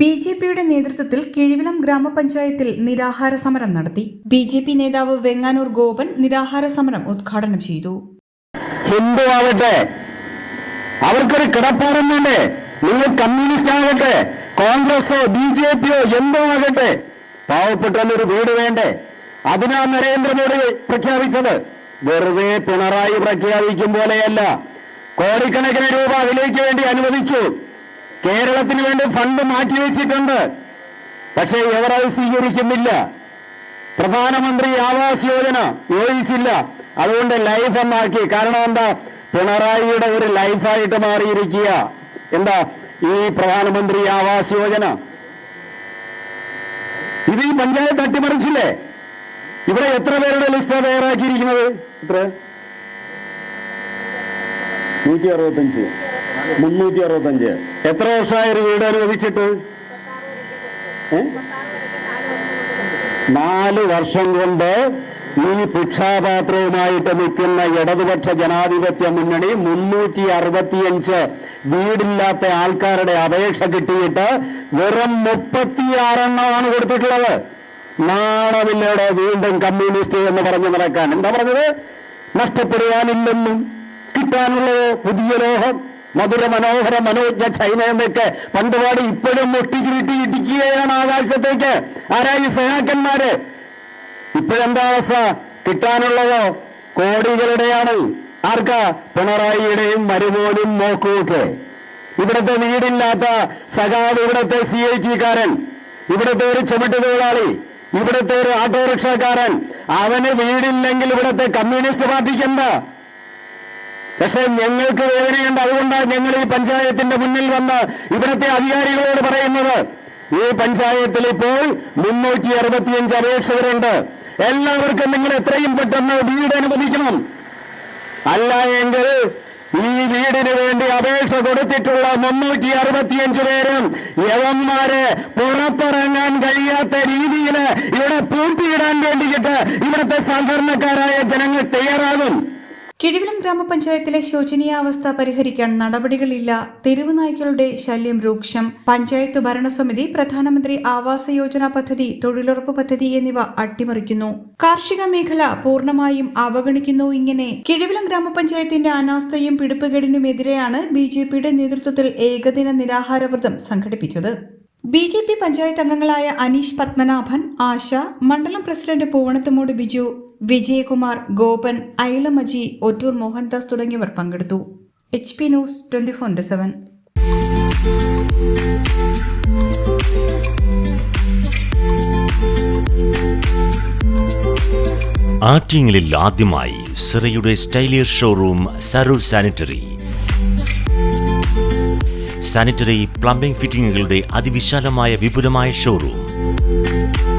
B J പിയുടെ നേതൃത്വത്തിൽ കിഴിവിലം ഗ്രാമപഞ്ചായത്തിൽ നിരാഹാര സമരം നടത്തി. ബി ജെ പി നേതാവ് വെങ്ങാനൂർ ഗോപൻ നിരാഹാര സമരം ഉദ്ഘാടനം ചെയ്തു. ഹിന്ദു ആവട്ടെ അവർക്കൊരു കിടപ്പാടൊന്നുണ്ട് നിങ്ങൾ കമ്മ്യൂണിസ്റ്റ് ആകട്ടെ കോൺഗ്രസോ ബി ജെ പിയോ എന്തോ ആകട്ടെ. പാവപ്പെട്ടൊരു വീട് വേണ്ടേ? അതിനാ നരേന്ദ്രമോദി പ്രഖ്യാപിച്ചത്. വെറുതെ പിണറായി പ്രഖ്യാപിക്കും പോലെയല്ല. കോടിക്കണക്കിന് രൂപ അതിലേക്ക് വേണ്ടി അനുവദിച്ചു. കേരളത്തിന് വേണ്ടി ഫണ്ട് മാറ്റിവെച്ചിട്ടുണ്ട് പക്ഷേ എവരത് സ്വീകരിക്കുന്നില്ല. പ്രധാനമന്ത്രി ആവാസ് യോജന യോജിച്ചില്ല. അതുകൊണ്ട് ലൈഫ് എന്നാക്കി കാരണം എന്താ? പിണറായിയുടെ ഒരു ലൈഫായിട്ട് മാറിയിരിക്കുക. എന്താ? ഈ പ്രധാനമന്ത്രി ആവാസ് യോജന. ഇത് ഈ പഞ്ചായത്ത് അട്ടിമറിച്ചില്ലേ ഇവിടെ എത്ര പേരുടെ ലിസ്റ്റ് തയ്യാറാക്കിയിരിക്കുന്നത്? എത്ര? നൂറ്റി അറുപത്തഞ്ച്. മുന്നൂറ്റി അറുപത്തഞ്ച് എത്ര വർഷമായ ഒരു വീട് അനുവദിച്ചിട്ട്? നാല് വർഷം കൊണ്ട് ഈ ഭിക്ഷാപാത്രവുമായിട്ട് നിൽക്കുന്ന ഇടതുപക്ഷ ജനാധിപത്യ മുന്നണി മുന്നൂറ്റി അറുപത്തിയഞ്ച് വീടില്ലാത്ത ആൾക്കാരുടെ അപേക്ഷ കിട്ടിയിട്ട് വെറും മുപ്പത്തിയാറെണ്ണമാണ് കൊടുത്തിട്ടുള്ളത്. നാണമില്ലയുടെ വീണ്ടും കമ്മ്യൂണിസ്റ്റ് എന്ന് പറഞ്ഞു നടക്കാൻ. എന്താ പറഞ്ഞത്? നഷ്ടപ്പെടുവാനില്ലെന്നും കിട്ടാനുള്ളത് പുതിയ ലോകം മധുര മനോഹര മനോജ്ഞ ചൈന പണ്ടുപാട് ഇപ്പോഴും ഇപ്പോഴും മുട്ടിക്കിരിട്ടി ഇടിക്കുകയാണ് ആകാശത്തേക്ക്. ആരായി സഹാക്കന്മാര് ഇപ്പോഴെന്താ അവസ്ഥ? കിട്ടാനുള്ളതോ? കോടികളുടെയാണ്. ആർക്കാ? പിണറായിയുടെയും മരുമോനും നോക്കുമൊക്കെ ഇവിടുത്തെ വീടില്ലാത്ത സഖാവ് ഇവിടുത്തെ സി ഐ ടിക്കാരൻ ഇവിടുത്തെ ഒരു ചുമട്ട് തൊഴിലാളി ഇവിടുത്തെ ഒരു ഓട്ടോറിക്ഷക്കാരൻ അവന് വീടില്ലെങ്കിൽ ഇവിടുത്തെ കമ്മ്യൂണിസ്റ്റ് പാർട്ടിക്ക് എന്താ? പക്ഷെ ഞങ്ങൾക്ക് വേദനയുണ്ട്. അതുകൊണ്ടാണ് ഞങ്ങൾ ഈ പഞ്ചായത്തിന്റെ മുന്നിൽ വന്ന് ഇവിടുത്തെ അധികാരികളോട് പറയുന്നത്. ഈ പഞ്ചായത്തിൽ ഇപ്പോൾ മുന്നൂറ്റി അറുപത്തിയഞ്ച് അപേക്ഷകരുണ്ട്. എല്ലാവർക്കും നിങ്ങൾ എത്രയും പെട്ടെന്ന് വീട് അനുവദിക്കണം. അല്ല എങ്കിൽ ഈ വീടിന് വേണ്ടി അപേക്ഷ കൊടുത്തിട്ടുള്ള മുന്നൂറ്റി അറുപത്തിയഞ്ച് പേരും യവന്മാരെ പുറത്തിറങ്ങാൻ കഴിയാത്ത രീതിയിൽ ഇവിടെ പൂട്ടിയിടാൻ വേണ്ടിയിട്ട് ഇവിടുത്തെ സാധാരണക്കാരായ ജനങ്ങൾ തയ്യാറാകും. കിഴിവിലം ഗ്രാമപഞ്ചായത്തിലെ ശോചനീയാവസ്ഥ പരിഹരിക്കാൻ നടപടികളില്ല. തെരുവുനായ്ക്കളുടെ ശല്യം രൂക്ഷം. പഞ്ചായത്ത് ഭരണസമിതി പ്രധാനമന്ത്രി ആവാസ യോജന പദ്ധതി തൊഴിലുറപ്പ് പദ്ധതി എന്നിവ അട്ടിമറിക്കുന്നു. കാർഷിക മേഖല പൂർണമായും അവഗണിക്കുന്നു ഇങ്ങനെ. കിഴിവിലം ഗ്രാമപഞ്ചായത്തിന്റെ അനാസ്ഥയും പിടിപ്പുകേടിനുമെതിരെയാണ് ബി ജെ പിയുടെ നേതൃത്വത്തിൽ ഏകദിന നിരാഹാരവ്രതം സംഘടിപ്പിച്ചത്. ബി ജെ പി പഞ്ചായത്ത് അംഗങ്ങളായ അനീഷ് പത്മനാഭൻ ആശ മണ്ഡലം പ്രസിഡന്റ് പൂവണത്തുമൂട് ബിജു വിജയകുമാർ ഗോപൻ ഐലമജി ഒറ്റൂർ മോഹൻദാസ് തുടങ്ങിയവർ പങ്കെടുത്തു. H P news twenty four seven. ആറ്റിങ്ങലിൽ ആദ്യമായി സിറയുടെ സ്റ്റൈലിയർ ഷോറൂം സരൂർ സാനിറ്ററി. സാനിറ്ററി പ്ലംബിംഗ് ഫിറ്റിംഗുകളുടെ അതിവിശാലമായ വിപുലമായ showroom.